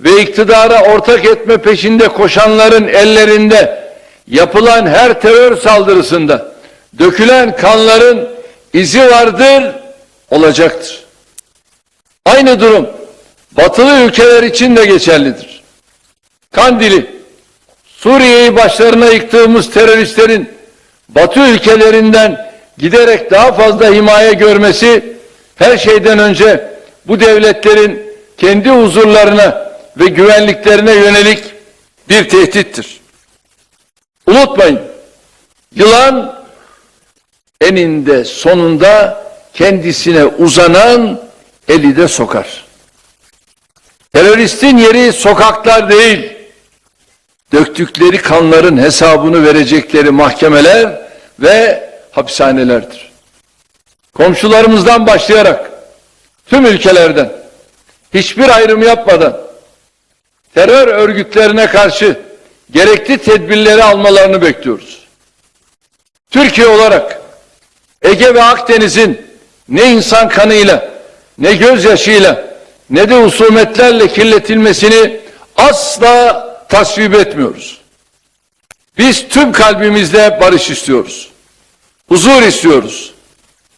ve iktidara ortak etme peşinde koşanların ellerinde yapılan her terör saldırısında dökülen kanların izi vardır, olacaktır. Aynı durum batılı ülkeler için de geçerlidir. Kandili, Suriye'yi başlarına yıktığımız teröristlerin Batı ülkelerinden giderek daha fazla himaye görmesi her şeyden önce bu devletlerin kendi huzurlarına ve güvenliklerine yönelik bir tehdittir. Unutmayın, yılan eninde sonunda kendisine uzanan eli de sokar. Teröristin yeri sokaklar değil, döktükleri kanların hesabını verecekleri mahkemeler ve hapishanelerdir. Komşularımızdan başlayarak tüm ülkelerden hiçbir ayrım yapmadan terör örgütlerine karşı gerekli tedbirleri almalarını bekliyoruz. Türkiye olarak Ege ve Akdeniz'in ne insan kanıyla, ne gözyaşıyla, ne de husumetlerle kirletilmesini asla tasvip etmiyoruz. Biz tüm kalbimizle barış istiyoruz. Huzur istiyoruz.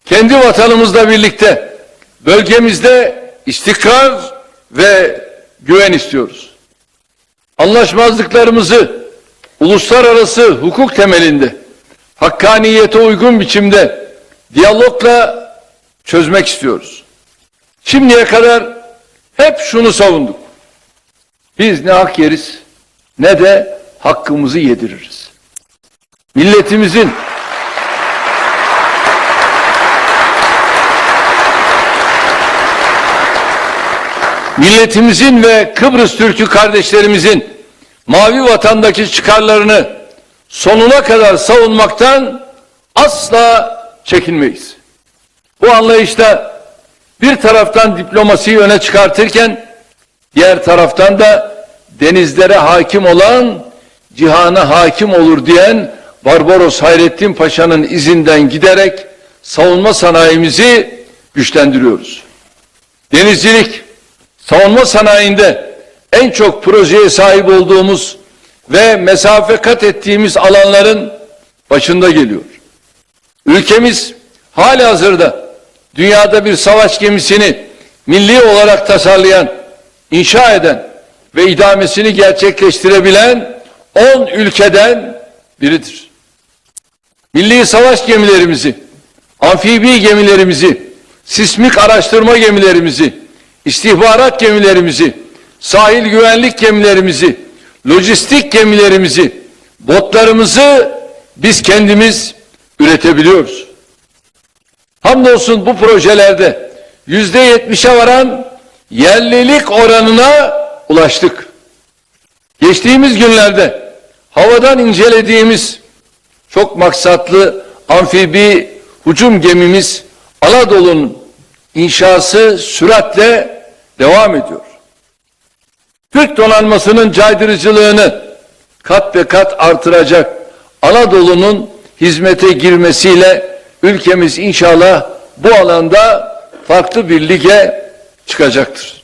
Kendi vatanımızla birlikte bölgemizde istikrar ve güven istiyoruz. Anlaşmazlıklarımızı uluslararası hukuk temelinde hakkaniyete uygun biçimde diyalogla çözmek istiyoruz. Şimdiye kadar hep şunu savunduk. Biz ne hak yeriz ne de hakkımızı yediririz. Milletimizin milletimizin ve Kıbrıs Türk'ü kardeşlerimizin mavi vatandaki çıkarlarını sonuna kadar savunmaktan asla çekinmeyiz. Bu anlayışta bir taraftan diplomasiyi öne çıkartırken diğer taraftan da denizlere hakim olan cihana hakim olur diyen Barbaros Hayrettin Paşa'nın izinden giderek savunma sanayimizi güçlendiriyoruz. Denizcilik, savunma sanayinde en çok projeye sahip olduğumuz ve mesafe kat ettiğimiz alanların başında geliyor. Ülkemiz hali hazırda dünyada bir savaş gemisini milli olarak tasarlayan, inşa eden ve idamesini gerçekleştirebilen 10 ülkeden biridir. Milli savaş gemilerimizi, amfibi gemilerimizi, sismik araştırma gemilerimizi, istihbarat gemilerimizi, sahil güvenlik gemilerimizi, lojistik gemilerimizi, botlarımızı biz kendimiz üretebiliyoruz. Hamdolsun bu projelerde yüzde yetmişe varan yerlilik oranına ulaştık. Geçtiğimiz günlerde havadan incelediğimiz çok maksatlı amfibi hücum gemimiz Anadolu'nun inşası süratle devam ediyor. Türk donanmasının caydırıcılığını kat ve kat artıracak Anadolu'nun hizmete girmesiyle ülkemiz inşallah bu alanda farklı bir lige çıkacaktır.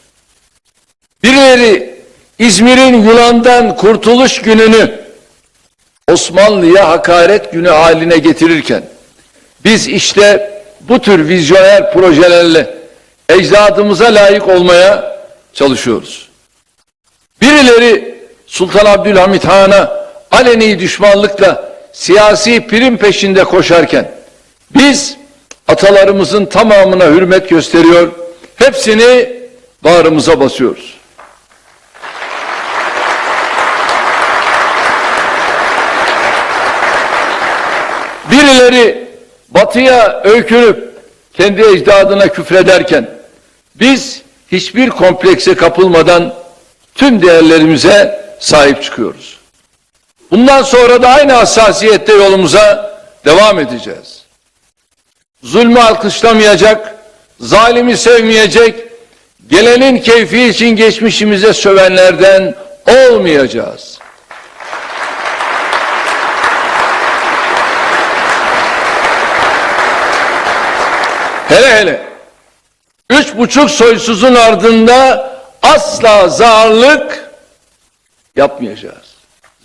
Birileri İzmir'in Yunan'dan kurtuluş gününü Osmanlı'ya hakaret günü haline getirirken biz işte bu tür vizyoner projelerle ecdadımıza layık olmaya çalışıyoruz. Birileri Sultan Abdülhamit Han'a aleni düşmanlıkla siyasi prim peşinde koşarken biz atalarımızın tamamına hürmet gösteriyor, hepsini bağrımıza basıyoruz. Birileri batıya öykünüp kendi ecdadına küfrederken biz hiçbir komplekse kapılmadan tüm değerlerimize sahip çıkıyoruz. Bundan sonra da aynı hassasiyette yolumuza devam edeceğiz. Zulmü alkışlamayacak, zalimi sevmeyecek, gelenin keyfi için geçmişimize sövenlerden olmayacağız. Hele hele üç buçuk soysuzun ardında asla zarlık yapmayacağız.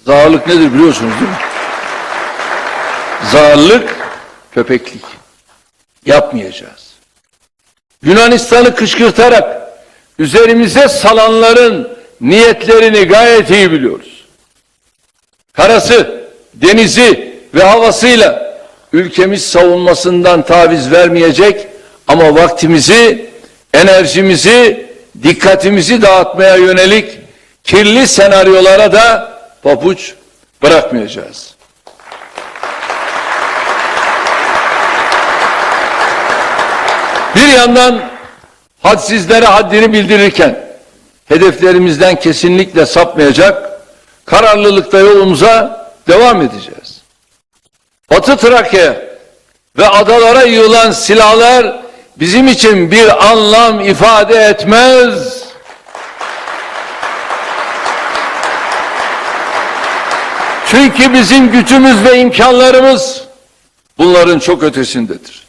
Zarlık nedir biliyorsunuz değil mi? Zarlık köpeklik yapmayacağız. Yunanistan'ı kışkırtarak üzerimize salanların niyetlerini gayet iyi biliyoruz. Karası, denizi ve havasıyla ülkemiz savunmasından taviz vermeyecek ama vaktimizi, enerjimizi, dikkatimizi dağıtmaya yönelik kirli senaryolara da papuç bırakmayacağız. Bir yandan hadsizlere haddini bildirirken hedeflerimizden kesinlikle sapmayacak kararlılıkta yolumuza devam edeceğiz. Batı Trakya ve adalara yığılan silahlar bizim için bir anlam ifade etmez. Çünkü bizim gücümüz ve imkanlarımız bunların çok ötesindedir.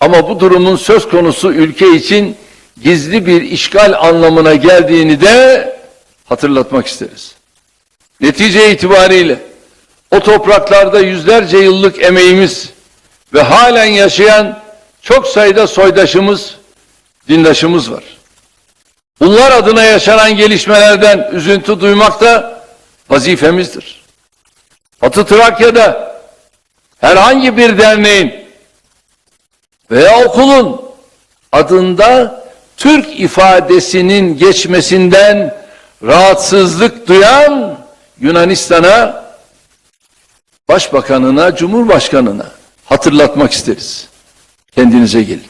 Ama bu durumun söz konusu ülke için gizli bir işgal anlamına geldiğini de hatırlatmak isteriz. Netice itibariyle o topraklarda yüzlerce yıllık emeğimiz ve halen yaşayan çok sayıda soydaşımız, dindaşımız var. Bunlar adına yaşanan gelişmelerden üzüntü duymak da vazifemizdir. Batı Trakya'da herhangi bir derneğin veya okulun adında Türk ifadesinin geçmesinden rahatsızlık duyan Yunanistan'a, Başbakanına, Cumhurbaşkanına hatırlatmak isteriz. Kendinize gelin.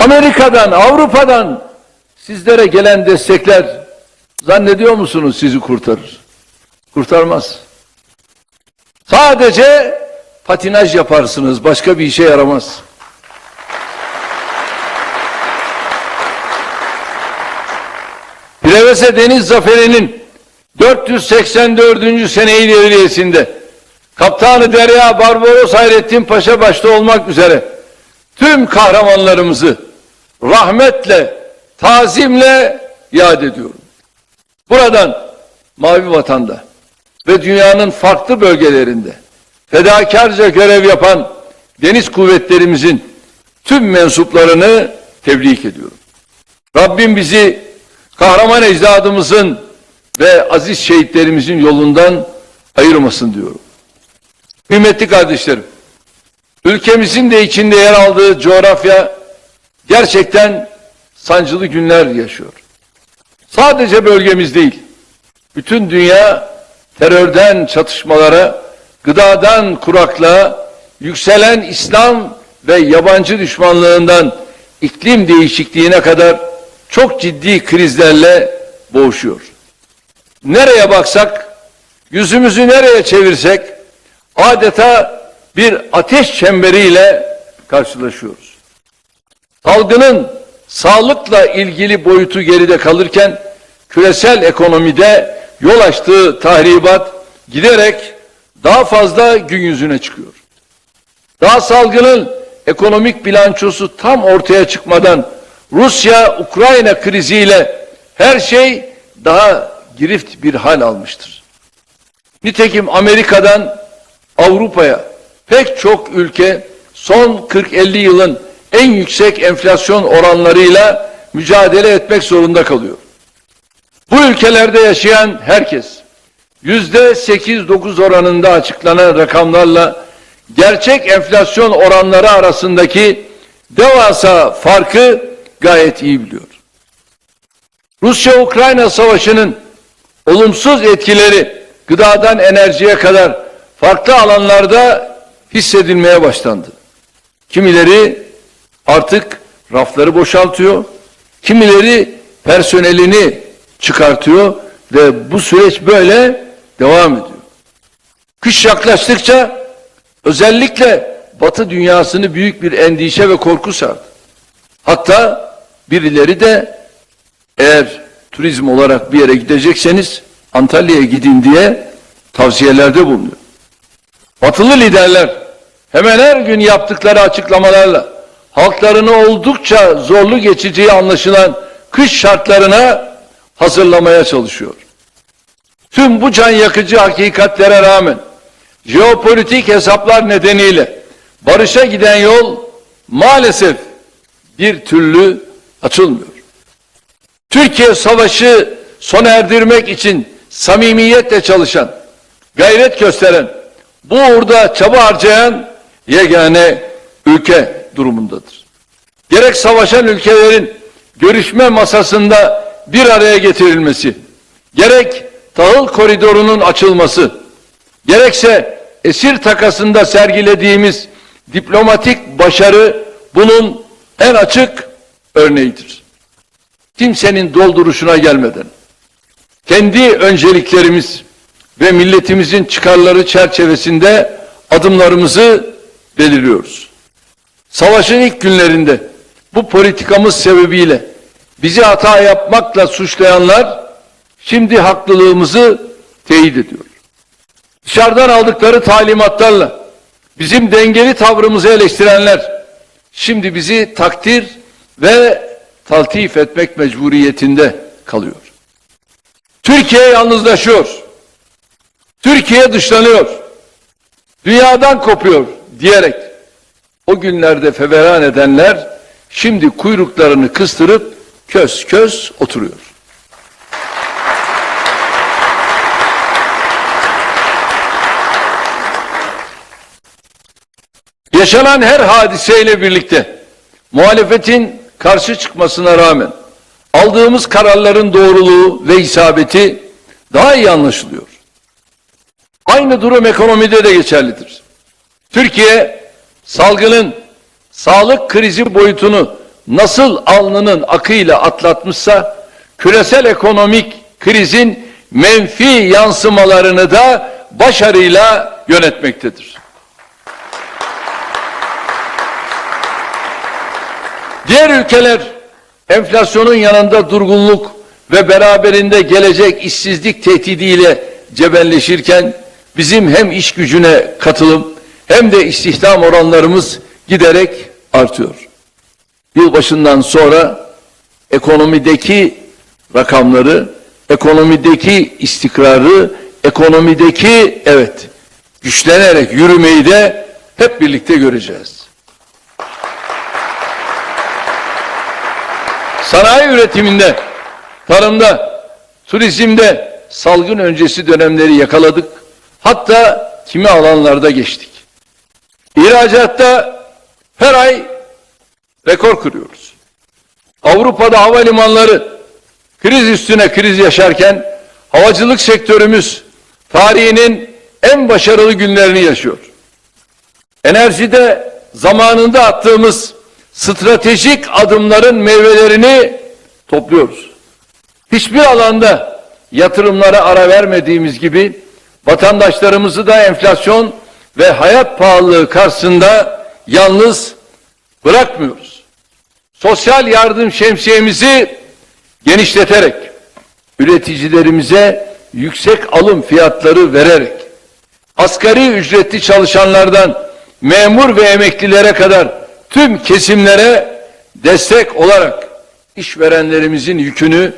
Amerika'dan, Avrupa'dan sizlere gelen destekler zannediyor musunuz sizi kurtarır? Kurtarmaz. Sadece patinaj yaparsınız, başka bir işe yaramaz. Plevese Deniz Zaferi'nin 484. seneyi devriyesinde Kaptanı Derya Barbaros Hayrettin Paşa başta olmak üzere tüm kahramanlarımızı rahmetle, tazimle yad ediyorum. Buradan Mavi Vatan'da ve dünyanın farklı bölgelerinde fedakarca görev yapan deniz kuvvetlerimizin tüm mensuplarını tebrik ediyorum. Rabbim bizi kahraman ecdadımızın ve aziz şehitlerimizin yolundan ayırmasın diyorum. Kıymetli kardeşlerim, ülkemizin de içinde yer aldığı coğrafya gerçekten sancılı günler yaşıyor. Sadece bölgemiz değil, bütün dünya terörden çatışmalara, gıdadan kuraklığa, yükselen İslam ve yabancı düşmanlığından iklim değişikliğine kadar çok ciddi krizlerle boğuşuyor. Nereye baksak, yüzümüzü nereye çevirsek adeta bir ateş çemberiyle karşılaşıyoruz. Salgının sağlıkla ilgili boyutu geride kalırken küresel ekonomide yol açtığı tahribat giderek daha fazla gün yüzüne çıkıyor. Daha salgının ekonomik bilançosu tam ortaya çıkmadan Rusya-Ukrayna kriziyle her şey daha girift bir hal almıştır. Nitekim Amerika'dan Avrupa'ya pek çok ülke son 40-50 yılın en yüksek enflasyon oranlarıyla mücadele etmek zorunda kalıyor. Bu ülkelerde yaşayan herkes yüzde 8-9 oranında açıklanan rakamlarla gerçek enflasyon oranları arasındaki devasa farkı gayet iyi biliyor. Rusya-Ukrayna savaşının olumsuz etkileri gıdadan enerjiye kadar farklı alanlarda hissedilmeye başlandı. Kimileri artık rafları boşaltıyor, kimileri personelini çıkartıyor ve bu süreç böyle devam ediyor. Kış yaklaştıkça özellikle Batı dünyasını büyük bir endişe ve korku sardı. Hatta birileri de eğer turizm olarak bir yere gidecekseniz Antalya'ya gidin diye tavsiyelerde bulunuyor. Batılı liderler hemen her gün yaptıkları açıklamalarla halklarını oldukça zorlu geçeceği anlaşılan kış şartlarına hazırlamaya çalışıyor. Tüm bu can yakıcı hakikatlere rağmen jeopolitik hesaplar nedeniyle barışa giden yol maalesef bir türlü açılmıyor. Türkiye savaşı sona erdirmek için samimiyetle çalışan, gayret gösteren, bu uğurda çaba harcayan yegane ülke durumundadır. Gerek savaşan ülkelerin görüşme masasında bir araya getirilmesi, gerek tahıl koridorunun açılması, gerekse esir takasında sergilediğimiz diplomatik başarı bunun en açık örneğidir. Kimsenin dolduruşuna gelmeden, kendi önceliklerimiz ve milletimizin çıkarları çerçevesinde adımlarımızı belirliyoruz. Savaşın ilk günlerinde bu politikamız sebebiyle bizi hata yapmakla suçlayanlar şimdi haklılığımızı teyit ediyor. Dışarıdan aldıkları talimatlarla bizim dengeli tavrımızı eleştirenler şimdi bizi takdir ve taltif etmek mecburiyetinde kalıyor. Türkiye yalnızlaşıyor. Türkiye dışlanıyor. Dünyadan kopuyor diyerek o günlerde feveran edenler şimdi kuyruklarını kıstırıp kös kös oturuyor. Yaşanan her hadiseyle birlikte muhalefetin karşı çıkmasına rağmen aldığımız kararların doğruluğu ve isabeti daha iyi anlaşılıyor. Aynı durum ekonomide de geçerlidir. Türkiye salgının sağlık krizi boyutunu nasıl alnının akıyla atlatmışsa küresel ekonomik krizin menfi yansımalarını da başarıyla yönetmektedir. Diğer ülkeler enflasyonun yanında durgunluk ve beraberinde gelecek işsizlik tehdidiyle cebelleşirken bizim hem iş gücüne katılım hem de istihdam oranlarımız giderek artıyor. Yılbaşından sonra ekonomideki rakamları, ekonomideki istikrarı, ekonomideki evet güçlenerek yürümeyi de hep birlikte göreceğiz. Sanayi üretiminde, tarımda, turizmde salgın öncesi dönemleri yakaladık. Hatta kimi alanlarda geçtik. İhracatta her ay rekor kırıyoruz. Avrupa'da havalimanları kriz üstüne kriz yaşarken havacılık sektörümüz tarihinin en başarılı günlerini yaşıyor. Enerjide zamanında attığımız stratejik adımların meyvelerini topluyoruz. Hiçbir alanda yatırımlara ara vermediğimiz gibi vatandaşlarımızı da enflasyon ve hayat pahalılığı karşısında yalnız bırakmıyoruz. Sosyal yardım şemsiyemizi genişleterek üreticilerimize yüksek alım fiyatları vererek asgari ücretli çalışanlardan memur ve emeklilere kadar tüm kesimlere destek olarak işverenlerimizin yükünü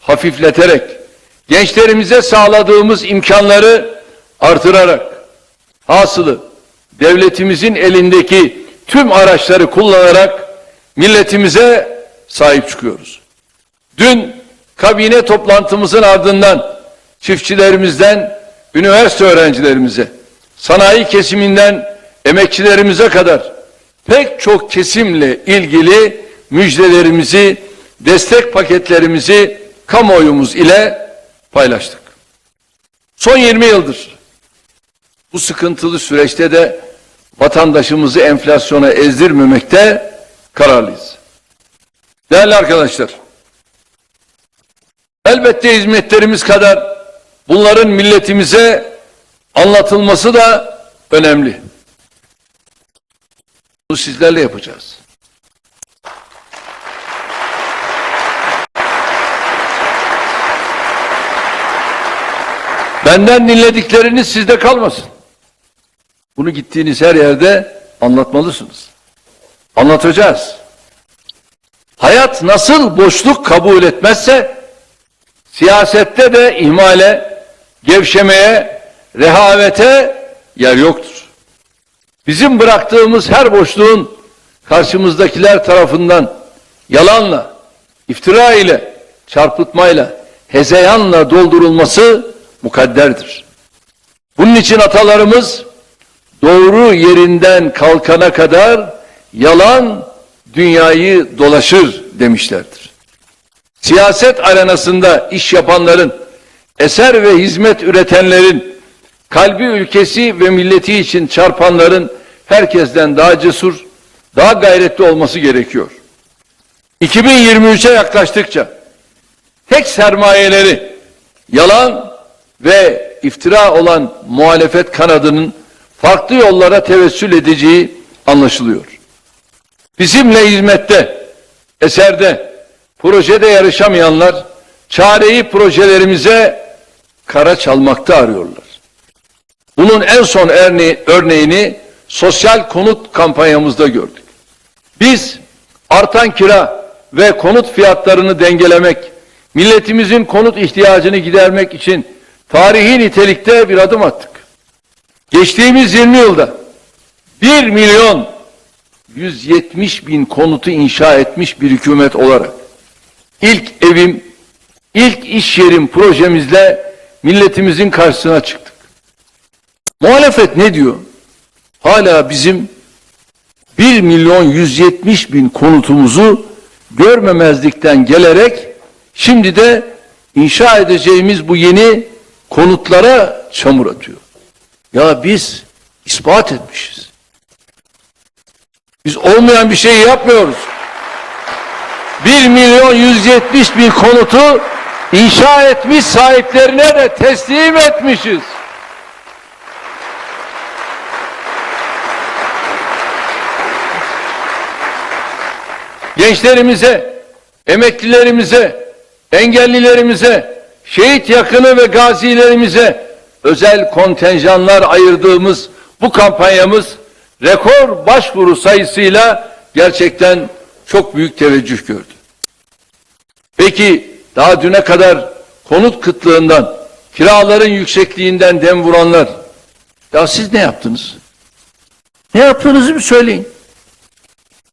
hafifleterek gençlerimize sağladığımız imkanları artırarak hasılı devletimizin elindeki tüm araçları kullanarak milletimize sahip çıkıyoruz. Dün kabine toplantımızın ardından çiftçilerimizden üniversite öğrencilerimize, sanayi kesiminden emekçilerimize kadar pek çok kesimle ilgili müjdelerimizi, destek paketlerimizi kamuoyumuz ile paylaştık. Son 20 yıldır bu sıkıntılı süreçte de vatandaşımızı enflasyona ezdirmemekte kararlıyız. Değerli arkadaşlar, elbette hizmetlerimiz kadar bunların milletimize anlatılması da önemli. Bunu sizlerle yapacağız. Benden dinledikleriniz sizde kalmasın. Bunu gittiğiniz her yerde anlatmalısınız. Anlatacağız. Hayat nasıl boşluk kabul etmezse siyasette de ihmale, gevşemeye, rehavete yer yoktur. Bizim bıraktığımız her boşluğun karşımızdakiler tarafından yalanla, iftira ile, çarpıtmayla, hezeyanla doldurulması mukadderdir. Bunun için atalarımız doğru yerinden kalkana kadar yalan dünyayı dolaşır demişlerdir. Siyaset arenasında iş yapanların, eser ve hizmet üretenlerin, kalbi ülkesi ve milleti için çarpanların herkesten daha cesur, daha gayretli olması gerekiyor. 2023'e yaklaştıkça tek sermayeleri yalan ve iftira olan muhalefet kanadının farklı yollara tevessül edeceği anlaşılıyor. Bizimle hizmette, eserde, projede yarışamayanlar çareyi projelerimize kara çalmakta arıyorlar. Bunun en son örne- örneğini sosyal konut kampanyamızda gördük. Biz artan kira ve konut fiyatlarını dengelemek, milletimizin konut ihtiyacını gidermek için tarihi nitelikte bir adım attık. Geçtiğimiz 20 yılda 1 milyon 170 bin konutu inşa etmiş bir hükümet olarak ilk evim, ilk iş yerim projemizle milletimizin karşısına çıktık. Muhalefet ne diyor? Hala bizim 1 milyon 170 bin konutumuzu görmemezlikten gelerek şimdi de inşa edeceğimiz bu yeni konutlara çamur atıyor. Ya biz ispat etmişiz. Biz olmayan bir şey yapmıyoruz. 1 milyon 170 bin konutu inşa etmiş sahiplerine de teslim etmişiz. Gençlerimize, emeklilerimize, engellilerimize, şehit yakını ve gazilerimize özel kontenjanlar ayırdığımız bu kampanyamız rekor başvuru sayısıyla gerçekten çok büyük teveccüh gördü. Peki daha düne kadar konut kıtlığından, kiraların yüksekliğinden dem vuranlar, ya siz ne yaptınız? Ne yaptığınızı bir söyleyin.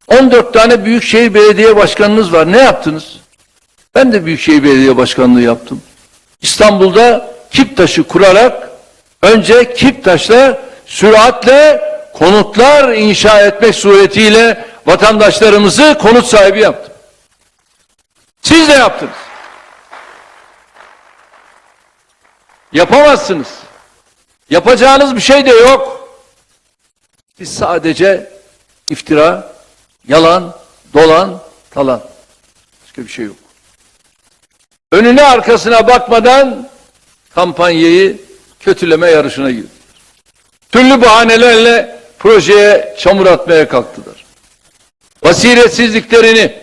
14 tane Büyükşehir Belediye Başkanınız var. Ne yaptınız? Ben de Büyükşehir Belediye Başkanlığı yaptım. İstanbul'da Kiptaş'ı kurarak önce Kiptaş'la süratle konutlar inşa etmek suretiyle vatandaşlarımızı konut sahibi yaptım. Siz de yaptınız. Yapamazsınız. Yapacağınız bir şey de yok. Siz sadece iftira, yalan, dolan, talan. Başka bir şey yok. Önüne arkasına bakmadan kampanyayı kötüleme yarışına girdi. Türlü bahanelerle projeye çamur atmaya kalktılar. Basiretsizliklerini,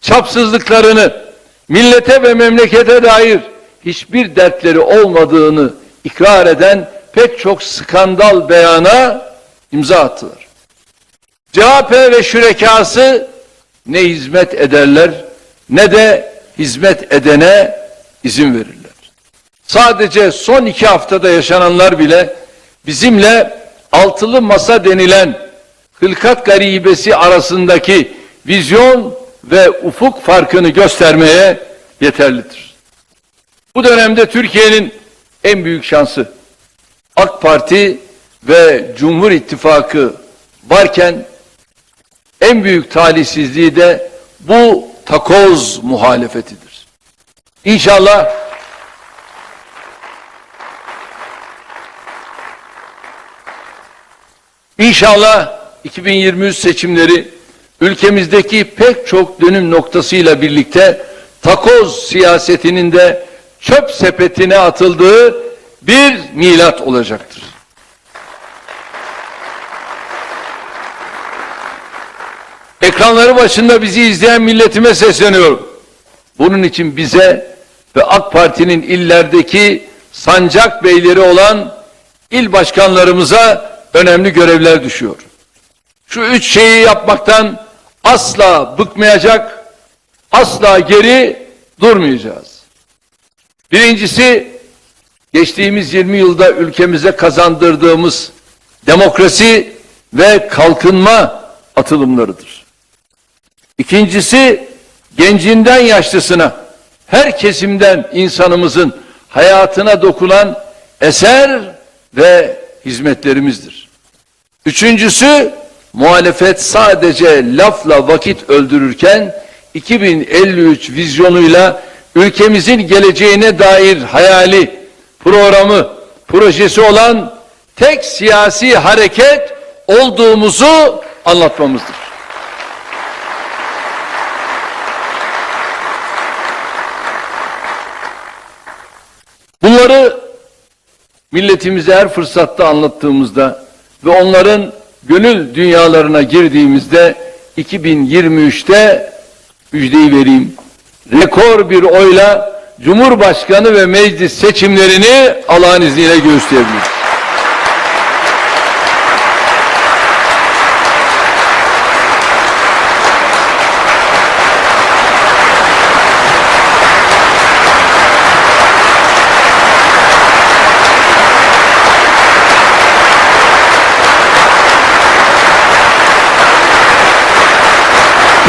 çapsızlıklarını, millete ve memlekete dair hiçbir dertleri olmadığını ikrar eden pek çok skandal beyana imza attılar. CHP ve şürekası ne hizmet ederler ne de hizmet edene izin verirler. Sadece son iki haftada yaşananlar bile bizimle altılı masa denilen hılkat garibesi arasındaki vizyon ve ufuk farkını göstermeye yeterlidir. Bu dönemde Türkiye'nin en büyük şansı AK Parti ve Cumhur İttifakı varken en büyük talihsizliği de bu takoz muhalefetidir. İnşallah İnşallah 2023 seçimleri ülkemizdeki pek çok dönüm noktasıyla birlikte takoz siyasetinin de çöp sepetine atıldığı bir milat olacaktır. Ekranları başında bizi izleyen milletime sesleniyorum. Bunun için bize ve AK Parti'nin illerdeki sancak beyleri olan il başkanlarımıza önemli görevler düşüyor. şu üç şeyi yapmaktan asla bıkmayacak, asla geri durmayacağız. Birincisi, geçtiğimiz 20 yılda ülkemize kazandırdığımız demokrasi ve kalkınma atılımlarıdır. İkincisi, gencinden yaşlısına, her kesimden insanımızın hayatına dokunan eser ve hizmetlerimizdir. Üçüncüsü, muhalefet sadece lafla vakit öldürürken 2053 vizyonuyla ülkemizin geleceğine dair hayali, programı, projesi olan tek siyasi hareket olduğumuzu anlatmamızdır. Bunları milletimize her fırsatta anlattığımızda ve onların gönül dünyalarına girdiğimizde 2023'te müjdeyi vereyim. Rekor bir oyla Cumhurbaşkanı ve meclis seçimlerini Allah'ın izniyle gösterebiliriz.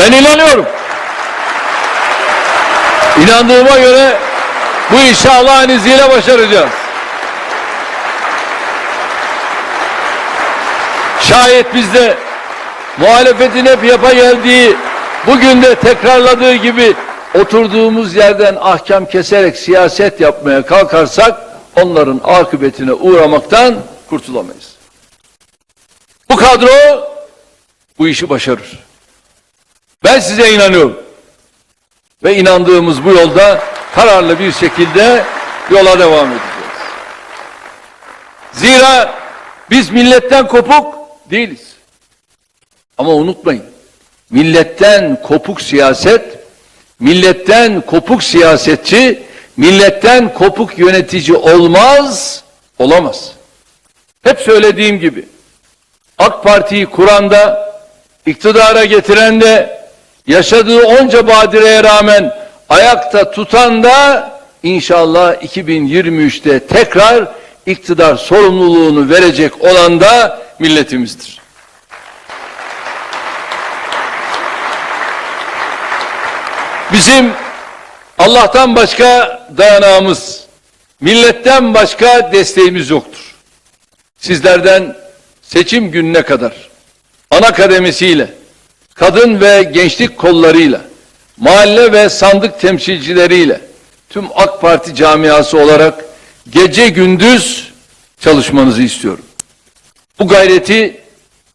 Ben inanıyorum. İnandığıma göre bu işi Allah'ın izniyle başaracağız. Şayet bizde muhalefetin hep yapa geldiği, bugün de tekrarladığı gibi oturduğumuz yerden ahkam keserek siyaset yapmaya kalkarsak onların akıbetine uğramaktan kurtulamayız. Bu kadro bu işi başarır. Ben size inanıyorum. Ve inandığımız bu yolda kararlı bir şekilde yola devam edeceğiz. Zira biz milletten kopuk değiliz. Ama unutmayın. Milletten kopuk siyaset, milletten kopuk siyasetçi, milletten kopuk yönetici olmaz, olamaz. Hep söylediğim gibi AK Parti'yi kuran da, iktidara getiren de, yaşadığı onca badireye rağmen ayakta tutan da inşallah 2023'te tekrar iktidar sorumluluğunu verecek olan da milletimizdir. Bizim Allah'tan başka dayanağımız, milletten başka desteğimiz yoktur. Sizlerden seçim gününe kadar ana kademesiyle, kadın ve gençlik kollarıyla, mahalle ve sandık temsilcileriyle, tüm AK Parti camiası olarak gece gündüz çalışmanızı istiyorum. Bu gayreti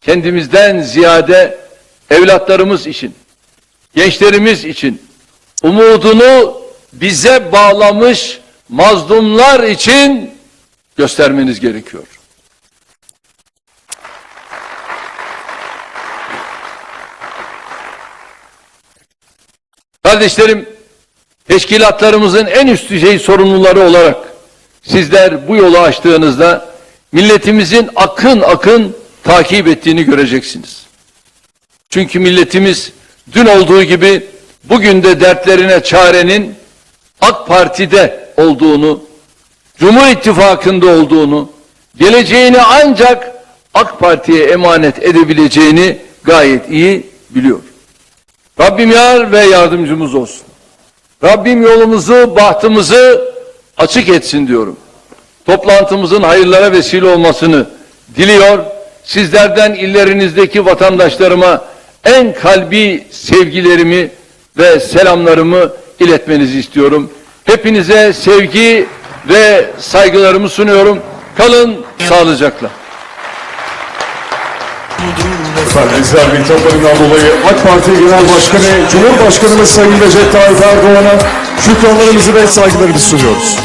kendimizden ziyade evlatlarımız için, gençlerimiz için, umudunu bize bağlamış mazlumlar için göstermeniz gerekiyor. Kardeşlerim, teşkilatlarımızın en üst düzey sorumluları olarak sizler bu yolu açtığınızda milletimizin akın akın takip ettiğini göreceksiniz. Çünkü milletimiz dün olduğu gibi bugün de dertlerine çarenin AK Parti'de olduğunu, Cumhur İttifakı'nda olduğunu, geleceğini ancak AK Parti'ye emanet edebileceğini gayet iyi biliyor. Rabbim yar ve yardımcımız olsun. Rabbim yolumuzu, bahtımızı açık etsin diyorum. Toplantımızın hayırlara vesile olmasını diliyor. Sizlerden illerinizdeki vatandaşlarıma en kalbi sevgilerimi ve selamlarımı iletmenizi istiyorum. Hepinize sevgi ve saygılarımı sunuyorum. Kalın sağlıcakla. Efendim bizler bir toplarından dolayı AK Parti Genel Başkanı, Cumhurbaşkanımız Sayın Recep Tayyip Erdoğan'a şükranlarımızı ve saygılarımızı sunuyoruz.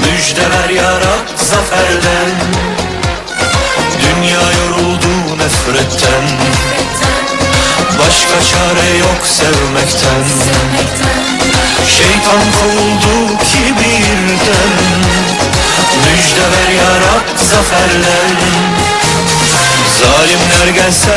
Müjdeler yarat zaferden Dünya yoruldu nefretten. Başka çare yok sevmekten. Şeytan kovuldu kibirden Müjdeler yarat zaferler Zalimler gelse